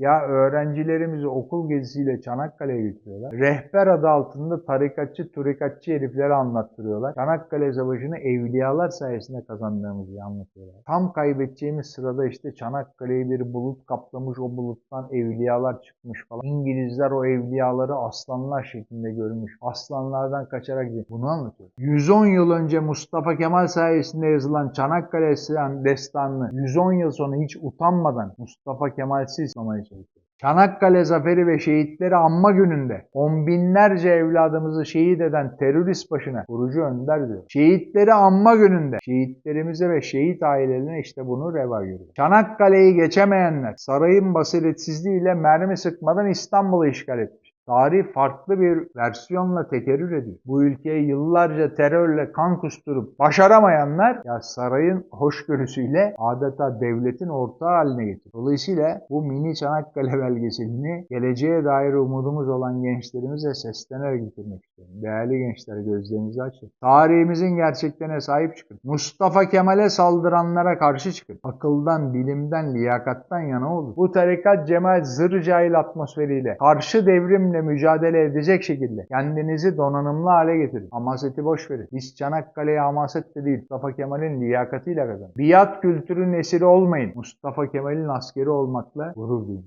Ya öğrencilerimizi okul gezisiyle Çanakkale'ye götürüyorlar. Rehber adı altında tarikatçı, turikatçı herifleri anlattırıyorlar. Çanakkale Savaşı'nı evliyalar sayesinde kazandığımızı anlatıyorlar. Tam kaybedeceğimiz sırada işte Çanakkale'yi bir bulut kaplamış, o buluttan evliyalar çıkmış falan. İngilizler o evliyaları aslanlar şeklinde görmüş. Aslanlardan kaçarak gidiyor. Bunu anlatıyor. 110 yıl önce Mustafa Kemal sayesinde yazılan Çanakkale destanını 110 yıl sonra hiç utanmadan Mustafa Kemal'siz çalışıyor. Çanakkale zaferi ve şehitleri anma gününde on binlerce evladımızı şehit eden terörist başına kurucu önder diyor. Şehitleri anma gününde şehitlerimize ve şehit ailelerine işte bunu reva görüyor. Çanakkale'yi geçemeyenler sarayın basiretsizliğiyle mermi sıkmadan İstanbul'u işgal etmiş. Tarih farklı bir versiyonla tekerrür ediyor. Bu ülkeye yıllarca terörle kan kusturup başaramayanlar ya sarayın hoşgörüsüyle adeta devletin ortağı haline getiriyor. Dolayısıyla bu mini Çanakkale belgeselini geleceğe dair umudumuz olan gençlerimize seslenerek bitirmek istiyorum. Değerli gençler gözlerinizi açın. Tarihimizin gerçeklerine sahip çıkın. Mustafa Kemal'e saldıranlara karşı çıkın. Akıldan, bilimden, liyakattan yana olun. Bu tarikat Cemal zır cahil atmosferiyle karşı devrimle mücadele edecek şekilde kendinizi donanımlı hale getirin. Hamaseti boş verin. Biz Çanakkale'ye hamasetle değil Mustafa Kemal'in liyakatıyla kazanın. Biat kültürünün esiri olmayın. Mustafa Kemal'in askeri olmakla gurur duyun.